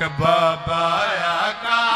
ਇੱਕ ਬਾਬਾ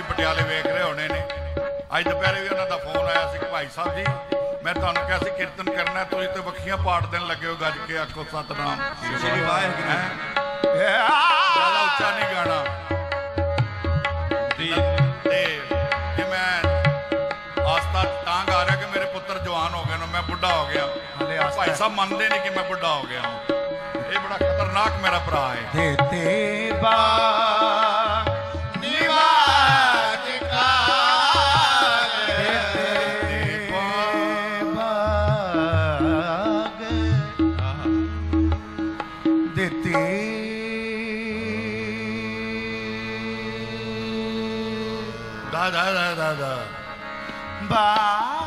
ਵੀ ਪਟਿਆਲੇ ਵੇਖ ਰਹੇ ਹੋਣੇ ਨੇ। ਅੱਜ ਦੁਪਹਿਰੇ ਵੀ ਉਹਨਾਂ ਦਾ ਫੋਨ ਆਇਆ ਸੀ ਕਿ ਭਾਈ ਸਾਹਿਬ ਜੀ ਮੈਂ ਤੁਹਾਨੂੰ ਕਿਹਾ ਸੀ ਕੀਰਤਨ ਕਰਨਾ ਤੁਸੀਂ ਤੇ ਵੱਖੀਆਂ ਪਾੜ ਦੇਣ ਲੱਗੇ ਹੋ ਗੱਜ ਕੇ ਆਖੋ ਸਤਨਾਮ। ਸ੍ਰੀ ਵਾਹਿਗੁਰੂ। ਹੈਂ? ਜ਼ਿਆਦਾ ਉੱਚਾ ਨਹੀਂ ਗਾਣਾ। ਦੀ ਤੇ ਜੇ ਮੈਂ ਆਸਤਾ ਤਾਂ ਗਾ ਰਿਹਾ ਕਿ ਮੇਰੇ ਪੁੱਤਰ ਜਵਾਨ ਹੋ ਗਏ ਨੇ ਮੈਂ ਬੁੱਢਾ ਹੋ ਗਿਆ। ਭਾਈ ਸਾਹਿਬ ਮੰਨਦੇ ਨਹੀਂ ਕਿ ਮੈਂ ਬੁੱਢਾ ਹੋ ਗਿਆ। ਹਾਂ ਇਹ ਬੜਾ ਖਤਰਨਾਕ ਮੇਰਾ ਭਰਾ ਹੈ। ਦੇਤੇ ਬਾ ਦਿੱਤੀ। ਦਾ ਦਾ ਦਾ ਦਾ ਦਾ।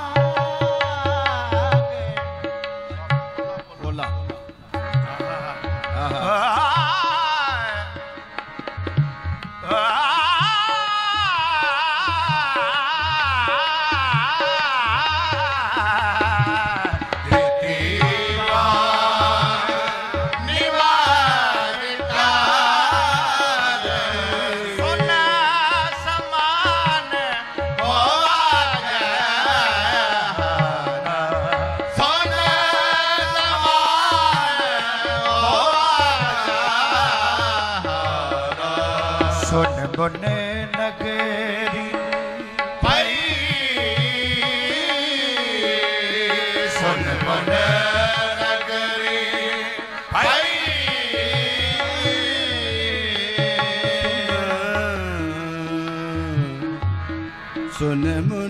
ਸੁਨ ਨਗਰੀ ਪਈ ਸੁਣ ਮਨ ਨਗਰੀ ਪਈ ਸੁਨ ਮੁਨ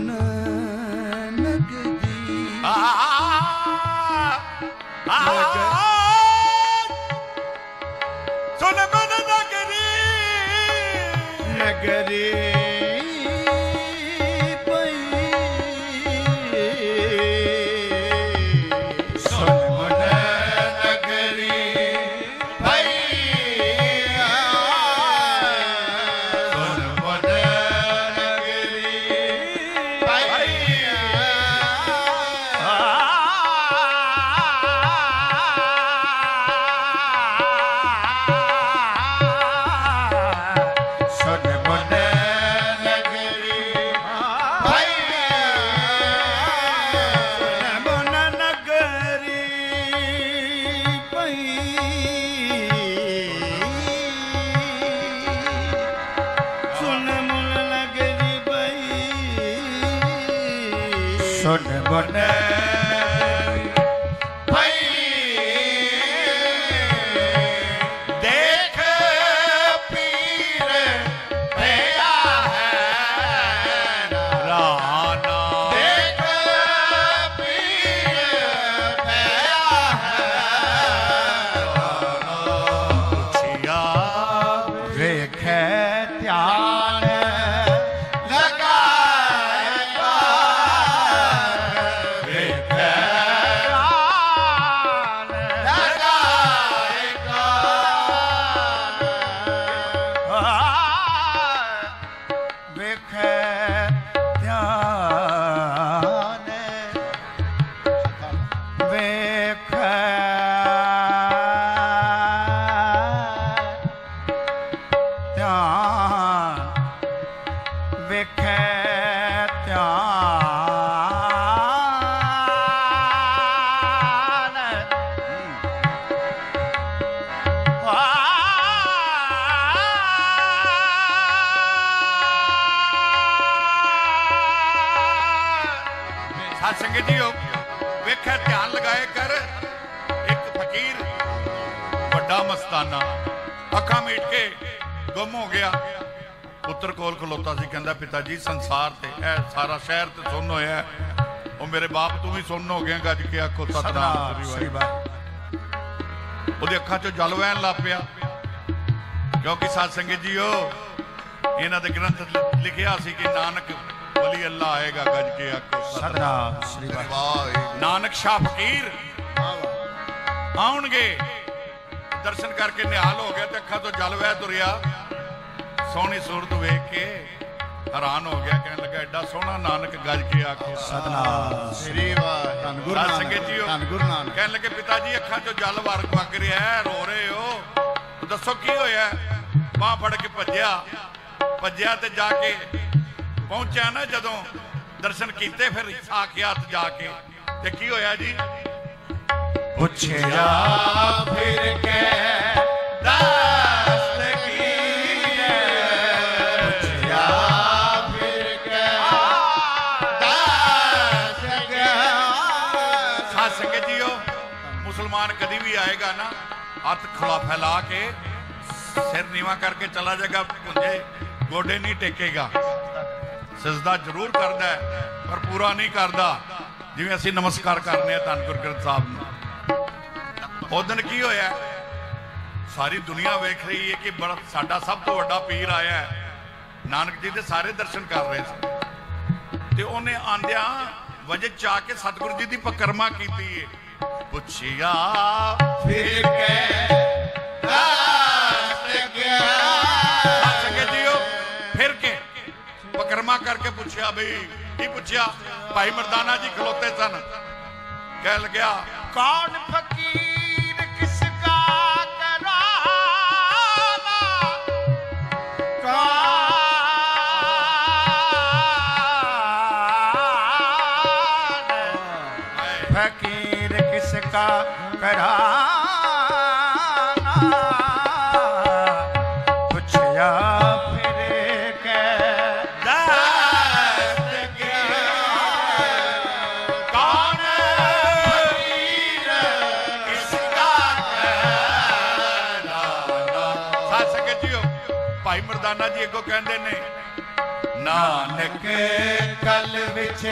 ਨਗਰੀ ਵੇਖੈ ਧਿਆਨ। ਸਾਧ ਸੰਗਤ ਜੀਓ ਵੇਖੈ ਧਿਆਨ ਲਗਾਏ ਕਰ। ਇੱਕ ਫਕੀਰ, ਵੱਡਾ ਮਸਤਾਨਾ। ਅੱਖਾਂ ਮੀਟ ਕੇ ਗੁੰਮ ਹੋ ਗਿਆ। ਪੁੱਤਰ ਕੋਲ ਖਲੋਤਾ ਸੀ ਕਹਿੰਦਾ ਪਿਤਾ ਜੀ ਸੰਸਾਰ ਤੇ ਇਹ ਸਾਰਾ ਸ਼ਹਿਰ ਤੇ ਸੁੰਨ ਹੋਇਆ। ਉਹ ਮੇਰੇ ਬਾਪ ਤੂੰ ਵੀ ਸੁੰਨ ਹੋ ਗਿਆ ਗੱਜ ਕੇ ਆਖੋ ਸਤਨਾਮ ਸ੍ਰੀ ਸ੍ਰੀ ਵਾਹਿਗੁਰੂ। ਵਾਹਿਗੁਰੂ। ਉਹਦੇ ਅੱਖਾਂ 'ਚੋਂ ਜਲ ਵਹਿਣ ਲੱਗ ਪਿਆ। ਕਿਉਂਕਿ ਸਾਧ ਸੰਗਤ ਜੀਓ ਇਹਨਾਂ ਦੇ ਗ੍ਰੰਥ ਲਿਖਿਆ ਸੀ ਕਿ ਨਾਨਕ ਵਲੀ ਅੱਲਾ ਆਏਗਾ ਗੱਜ ਕੇ ਆਖੋ ਸਤਨਾਮ ਸ੍ਰੀ ਵਾਹਿਗੁਰੂ। ਨਾਨਕ ਸ਼ਾਹ ਫਕੀਰ ਆਉਣਗੇ। ਦਰਸ਼ਨ ਕਰਕੇ ਨਿਹਾਲ ਹੋ ਗਿਆ ਤੇ ਅੱਖਾਂ ਤੋਂ ਜਲ ਵਹਿ ਤੁਰਿਆ। ਸੋਹਣੀ ਸੂਰਤ ਵੇਖ ਕੇ ਹੈਰਾਨ ਹੋ ਗਿਆ ਕਹਿਣ ਲੱਗਾ ਐਡਾ ਸੋਹਣਾ ਨਾਨਕ ਗੱਜ ਕੇ ਆਖੋ ਸਤਨਾਮ। ਸ੍ਰੀ ਵਾਹਿਗੁਰੂ। ਗੁਰੂ ਸਾਧ ਨਾਨਕ ਧੰਨ ਗੁਰੂ ਨਾਨਕ। ਕਹਿਣ ਲੱਗੇ ਪਿਤਾ ਜੀ ਅੱਖਾਂ 'ਚੋਂ ਜਲ ਵਰ ਵਗ ਰਿਹਾ ਰੋ ਰਹੇ ਹੋ। ਦੱਸੋ ਕੀ ਹੋਇਆ? ਬਾਹ ਫੜ ਕੇ ਭੱਜਿਆ। ਭੱਜਿਆ ਤੇ ਜਾ ਕੇ ਪਹੁੰਚਿਆ ਨਾ ਜਦੋਂ ਦਰਸ਼ਨ ਕੀਤੇ ਫਿਰ ਸਾਖਿਆਤ ਜਾ ਕੇ। ਤੇ ਕੀ ਹੋਇਆ ਜੀ? ਪੁੱਛਿਆ ਫਿਰ ਕੇ ਦਸਤਗੀਰ ਹੱਥ ਖੁਲਾ ਫੈਲਾ ਕੇ ਸਿਰ ਨੀਵਾ ਕਰਕੇ ਚਲਾ ਜਾਏਗਾ ਪੁੰਜੇ ਗੋਡੇ ਨਹੀਂ ਟੇਕੇਗਾ। ਸਜਦਾ ਜ਼ਰੂਰ ਕਰਦਾ ਹੈ, ਪਰ ਪੂਰਾ ਨਹੀਂ ਕਰਦਾ। ਜਿਵੇਂ ਅਸੀਂ ਨਮਸਕਾਰ ਕਰਨੇ ਆ ਧੰਨ ਗੁਰੂ ਗ੍ਰੰਥ ਸਾਹਿਬ ਨੂੰ। ਉਹ ਦਿਨ ਕੀ ਹੋਇਆ? ਸਾਰੀ ਦੁਨੀਆ ਵੇਖ ਰਹੀ ਹੈ ਕਿ ਬੜਾ ਸਾਡਾ ਸਭ ਤੋਂ ਵੱਡਾ ਪੀਰ ਆਇਆ ਹੈ। ਨਾਨਕ ਜੀ ਦੇ ਸਾਰੇ ਦਰਸ਼ਨ ਕਰ ਰਹੇ ਸੀ ਤੇ ਉਹਨੇ ਆਂਦਿਆਂ ਵਜੇ ਚਾ ਕੇ ਸਤਿਗੁਰੂ ਜੀ ਦੀ ਪਕਰਮਾ ਕੀਤੀ ਏ। ਪੁੱਛਿਆ ਫਿਰ ਕੇ ਪਕਰਮਾ ਕਰਕੇ ਪੁੱਛਿਆ ਬਈ ਕੀ ਪੁੱਛਿਆ? ਭਾਈ ਮਰਦਾਨਾ ਜੀ ਖਲੋਤੇ ਸਨ। ਕਹਿ ਲਗਿਆ कौन ਅੱਗੋਂ ਕਹਿੰਦੇ ਨੇ ਨਾਨਕ ਨਾਨਕ ਕਲ ਵਿੱਚ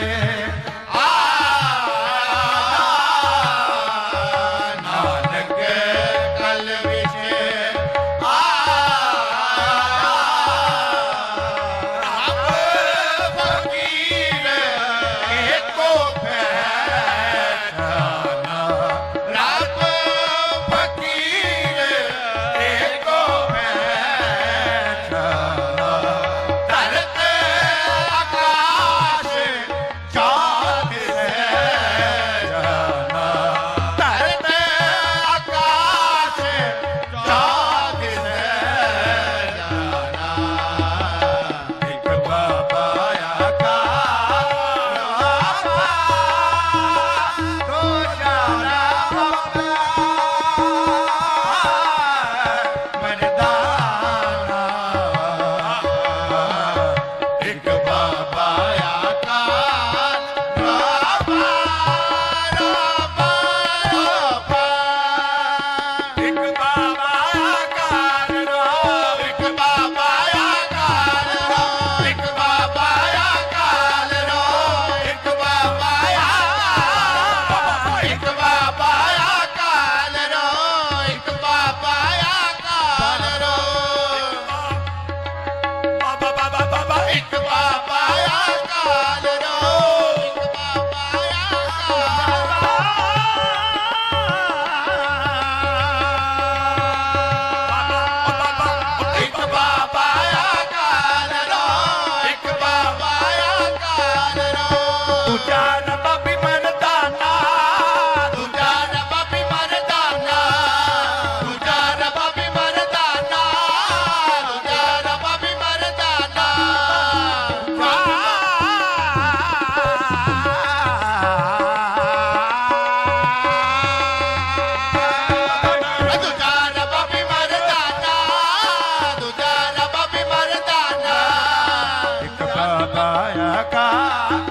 કા